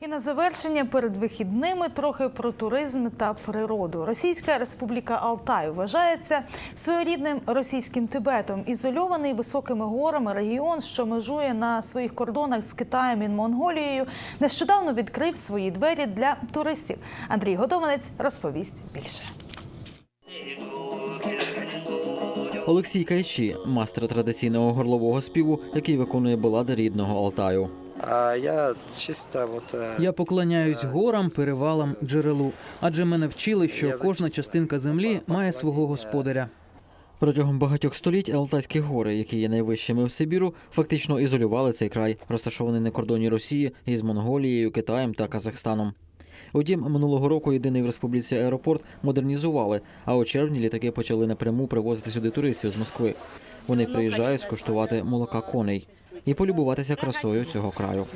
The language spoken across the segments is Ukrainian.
І на завершення перед вихідними трохи про туризм та природу. Російська республіка Алтай вважається своєрідним російським Тибетом. Ізольований високими горами регіон, що межує на своїх кордонах з Китаєм і Монголією, нещодавно відкрив свої двері для туристів. Андрій Годованець розповість більше. Олексій Кайчі, мастер традиційного горлового співу, який виконує балади рідного Алтаю. А я чисто вот... е, Я поклоняюсь горам, перевалам, джерелу, адже мене вчили, що кожна частинка землі має свого господаря. Протягом багатьох століть Алтайські гори, які є найвищими в Сибіру, фактично ізолювали цей край, розташований на кордоні Росії із Монголією, Китаєм та Казахстаном. Утім, минулого року єдиний в республіці аеропорт модернізували, а у червні літаки почали напряму привозити сюди туристів з Москви. Вони приїжджають скуштувати молока коней і полюбуватися красою цього краю,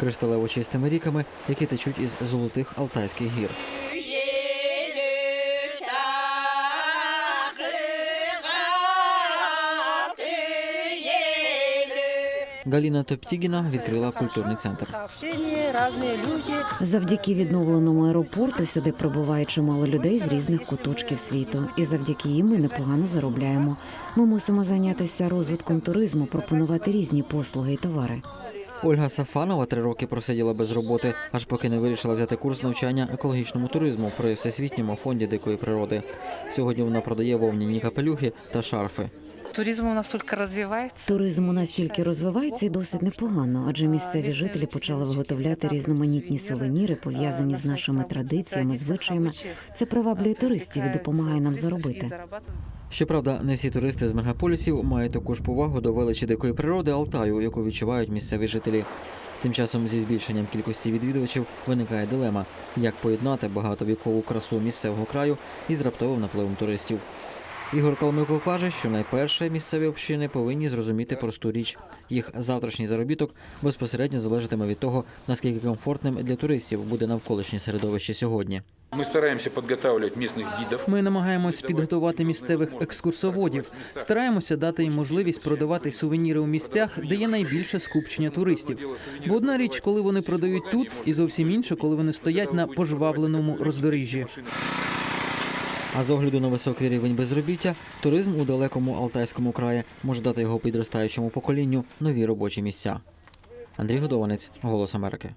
кришталево чистими ріками, які течуть із золотих Алтайських гір. Галіна Топтігіна відкрила культурний центр. Завдяки відновленому аеропорту сюди прибуває чимало людей з різних куточків світу, і завдяки їм ми непогано заробляємо. Ми мусимо зайнятися розвитком туризму, пропонувати різні послуги і товари. Ольга Сафанова три роки просиділа без роботи, аж поки не вирішила взяти курс навчання екологічному туризму при всесвітньому фонді дикої природи. Сьогодні вона продає вовняні капелюхи та шарфи. Туризм у нас только развивается. Туризм у нас тільки розвивається і досить непогано, адже місцеві жителі почали виготовляти різноманітні сувеніри, пов'язані з нашими традиціями, звичаями. Це приваблює туристів і допомагає нам заробити. Щоправда, не всі туристи з мегаполісів мають таку ж повагу до величі дикої природи Алтаю, яку відчувають місцеві жителі. Тим часом зі збільшенням кількості відвідувачів виникає дилема, як поєднати багатовікову красу місцевого краю із раптовим напливом туристів. Ігор Калмиков каже, що найперше місцеві общини повинні зрозуміти просту річ. Їх завтрашній заробіток безпосередньо залежатиме від того, наскільки комфортним для туристів буде навколишнє середовище сьогодні. Мы стараемся подготавливать местных гидов. Ми намагаємось підготувати місцевих екскурсоводів, стараємося дати їм можливість продавати сувеніри у місцях, де є найбільше скупчення туристів. Бо одна річ, коли вони продають тут, і зовсім інша, коли вони стоять на пожвавленому роздоріжжі. А з огляду на високий рівень безробіття, туризм у далекому Алтайському краї може дати його підростаючому поколінню нові робочі місця. Андрій Годованець, Голос Америки.